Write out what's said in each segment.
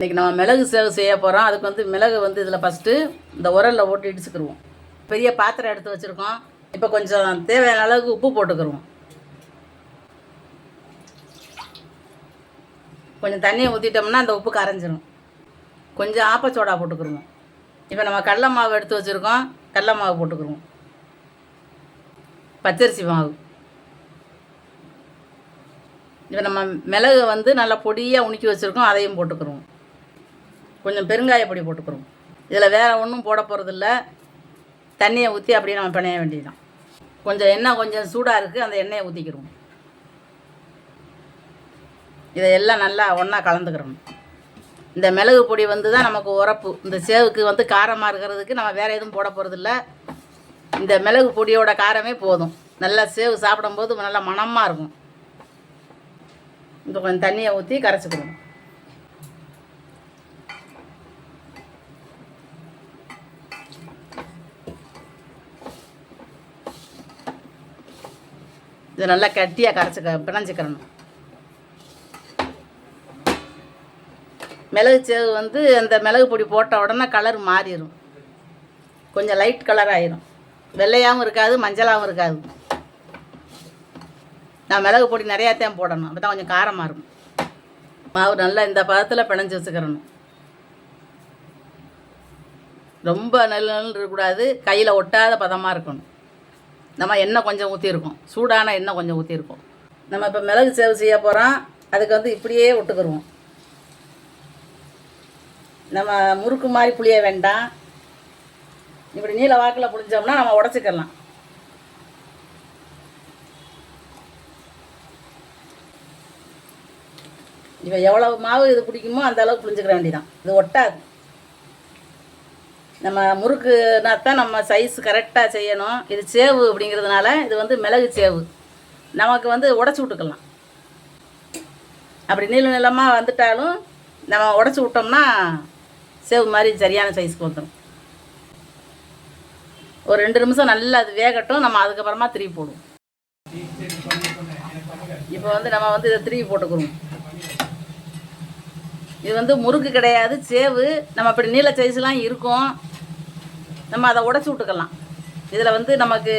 இன்றைக்கி நம்ம மிளகு சேவை செய்ய போகிறோம் அதுக்கு வந்து மிளகு வந்து இதில் ஃபஸ்ட்டு இந்த உரலில் போட்டு இடிச்சுக்கிருவோம். பெரிய பாத்திரம் எடுத்து வச்சுருக்கோம். இப்போ கொஞ்சம் தேவையான அளவுக்கு உப்பு போட்டுக்கிருவோம். கொஞ்சம் தண்ணியை ஊற்றிட்டோம்னா அந்த உப்பு கரைஞ்சிரும். கொஞ்சம் ஆப்பச்சோடா போட்டுக்கிருவோம். இப்போ நம்ம கடல மாவு எடுத்து வச்சுருக்கோம். கடல மாவு போட்டுக்கிருவோம். பச்சரிசி மாவு. இப்போ நம்ம மிளகு வந்து நல்லா பொடியாக உணுக்கி வச்சுருக்கோம். அதையும் போட்டுக்கிறோம் கொஞ்சம் பெருங்காய பொடி போட்டுக்கிறோம். இதில் வேறு ஒன்றும் போட போகிறதில்ல தண்ணியை ஊற்றி அப்படியே நம்ம பிணைய வேண்டியதுதான். கொஞ்சம் எண்ணெய் கொஞ்சம் சூடாக இருக்குது அந்த எண்ணெயை ஊற்றிக்கிறோம் இதை எல்லாம் நல்லா ஒன்றா கலந்துக்கிறோம் இந்த மிளகு பொடி வந்து தான் நமக்கு உரப்பு. இந்த சேவுக்கு வந்து காரமாக இருக்கிறதுக்கு நம்ம வேறு எதுவும் போட போகிறதில்ல இந்த மிளகு பொடியோட காரமே போதும். நல்லா சேவு சாப்பிடும்போது நல்லா மணமாக இருக்கும். இந்த கொஞ்சம் தண்ணியை ஊற்றி கரைச்சிக்கணும் இதை நல்லா கட்டியாக கரைச்சிக்க பிணைஞ்சிக்கிறணும் மிளகு சேவு வந்து அந்த மிளகு பொடி போட்ட உடனே கலர் மாறிடும் கொஞ்சம் லைட் கலர் ஆயிரும். வெள்ளையாகவும் இருக்காது மஞ்சளாகவும் இருக்காது. நான் மிளகு பொடி நிறையா தான் போடணும். அப்போ தான் கொஞ்சம் காரமாக இருக்கும் மாவு நல்லா இந்த பதத்தில் பிணைஞ்சி வச்சுக்கிறணும் ரொம்ப நல்ல நல்ல இருக்கக்கூடாது. கையில் ஒட்டாத பதமாக இருக்கணும். நம்ம எண்ணெய் கொஞ்சம் ஊற்றிருக்கோம் சூடான எண்ணெய் கொஞ்சம் ஊற்றிருக்கோம் நம்ம இப்போ மிளகு சேவை செய்ய போகிறோம் அதுக்கு வந்து இப்படியே விட்டுக்கிடுவோம் நம்ம முறுக்கு மாதிரி புளிய வேண்டாம். இப்படி நீல வாக்கில் புளிஞ்சோம்னா நம்ம உடச்சிக்கலாம் இப்போ எவ்வளவு மாவு இது பிடிக்குமோ அந்த அளவுக்கு புளிஞ்சுக்கிற வேண்டியதான் இது ஒட்டாது. நம்ம முறுக்குனா தான் நம்ம சைஸ் கரெக்டாக செய்யணும். இது சேவு அப்படிங்கிறதுனால இது வந்து மிளகு சேவு. நமக்கு வந்து உடச்சி விட்டுக்கலாம். அப்படி நீள நீளமாக வந்துட்டாலும் நம்ம உடச்சி விட்டோம்னா சேவு மாதிரி சரியான சைஸ்க்கு வந்துடும் ஒரு ரெண்டு நிமிஷம் நல்லா அது வேகட்டும் நம்ம அதுக்கப்புறமா திருப்பி போடுவோம். இப்போ வந்து நம்ம வந்து இதை திருப்பி போட்டுக்கிறோம். இது வந்து முறுக்கு கிடையாது சேவு. நம்ம அப்படி நீல சைஸ்லாம் இருக்கும். நம்ம அதை உடச்சி விட்டுக்கலாம். இதில் வந்து நமக்கு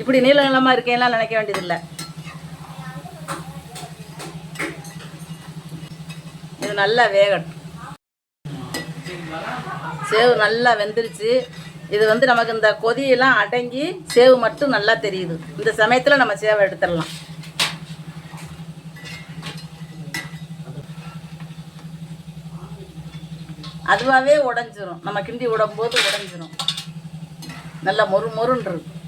இப்படி நீள நீளமாக இருக்கேன்லாம் நினைக்க வேண்டியதில்லை. இது நல்லா வேகட்டும். சேவு நல்லா வெந்துருச்சு. இது வந்து நமக்கு இந்த கொதியெல்லாம் அடங்கி சேவு மட்டும் நல்லா தெரியுது. இந்த சமயத்தில் நம்ம சேவை எடுத்துடலாம். அதுவாகவே உடஞ்சிரும். நம்ம கிண்டி விடும்போது உடஞ்சிரும். நல்லா மொறு மொறுன்னு இருக்கும்.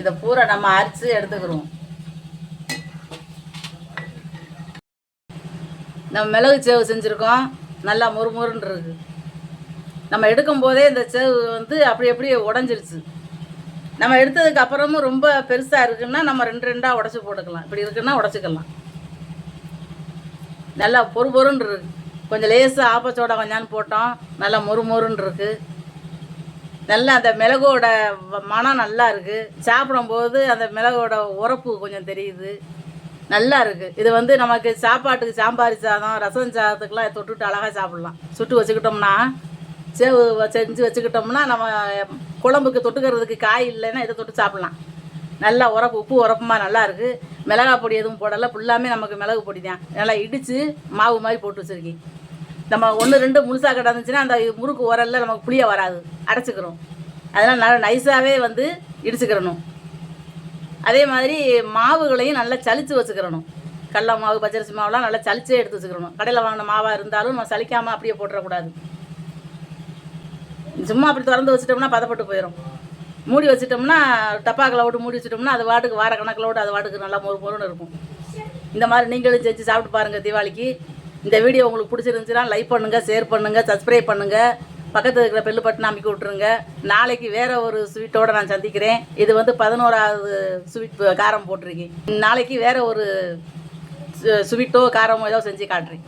இதை பூரா நம்ம அரிச்சு எடுத்துக்கிறோம். நம்ம மிளகு சேவு செஞ்சுருக்கோம். நல்லா முறுமுறுன்னு இருக்குது நம்ம எடுக்கும் போதே இந்த சேவு வந்து அப்படி அப்படியே உடஞ்சிருச்சு. நம்ம எடுத்ததுக்கு அப்புறமும் ரொம்ப பெருசாக இருக்குன்னா நம்ம ரெண்டு ரெண்டாக உடச்சி போட்டுக்கலாம். இப்படி இருக்குன்னா உடச்சிக்கலாம். நல்லா பொறு பொறுன்னு இருக்கு. கொஞ்சம் லேசாக ஆப்பச்சோட கொஞ்சான்னு போட்டோம். நல்லா மொறு மொறுன்னு இருக்குது நல்லா அந்த மிளகோட வ- மனம் நல்லா இருக்குது சாப்பிடும்போது அந்த மிளகோட உரப்பு கொஞ்சம் தெரியுது. நல்லா இருக்குது இது வந்து நமக்கு சாப்பாட்டுக்கு சாம்பார் சாதம் ரசம் சாதத்துக்கெலாம் தொட்டுட்டு அழகாக சாப்பிட்லாம். சுட்டு வச்சுக்கிட்டோம்னா சேவு செஞ்சு வச்சுக்கிட்டோம்னா நம்ம குழம்புக்கு தொட்டுக்கிறதுக்கு காய் இல்லைன்னா இதை தொட்டு சாப்பிட்லாம். நல்லா உரப்பு உப்பு உரப்புமா நல்லா இருக்குது மிளகா பொடி எதுவும் போடலை. ஃபுல்லாமே நமக்கு மிளகு பொடி தான். நல்லா இடித்து மாவு மாதிரி போட்டு வச்சுருக்கேன். நம்ம ஒன்று ரெண்டு முழுசாக கிடந்துச்சுன்னா அந்த முறுக்கு உரல்ல நமக்கு புளிய வராது. அடைச்சிக்கிறோம். அதனால் நல்லா நைஸாகவே வந்து இடிச்சுக்கிறணும். அதே மாதிரி மாவுகளையும் நல்லா சளிச்சு வச்சுக்கிறணும். கடல மாவு பச்சரிசி மாவுலாம் நல்லா சலிச்சே எடுத்து வச்சுக்கிறணும். கடையில் வாங்கின மாவாக இருந்தாலும் நம்ம சளிக்காமல் அப்படியே போட்டுறக்கூடாது. சும்மா அப்படி திறந்து வச்சிட்டோம்னா பதப்பட்டு போயிடும் மூடி வச்சுட்டோம்னா டப்பாக்களை விட்டு மூடி வச்சுட்டோம்னா அது வாட்டுக்கு வார கணக்கில் விட்டு அது வாட்டுக்கு நல்லா மொறு மொறுன்னு இருக்கும். இந்த மாதிரி நீங்களும் செஞ்சு சாப்பிட்டு பாருங்கள் தீபாவளிக்கு. இந்த வீடியோ உங்களுக்கு பிடிச்சிருந்துச்சுன்னா லைக் பண்ணுங்கள் ஷேர் பண்ணுங்கள் சப்ஸ்கிரைப் பண்ணுங்கள் பக்கத்தில் இருக்கிற பெல்லு பட்டன் அமைக்க விட்ருங்க நாளைக்கு வேறு ஒரு ஸ்வீட்டோடு நான் சந்திக்கிறேன். இது வந்து பதினோராவது ஸ்வீட் காரம் போட்டிருக்கேன். நாளைக்கு வேறு ஒரு ஸ்வீட்டோ காரமோ ஏதோ செஞ்சு காட்டுறேன்.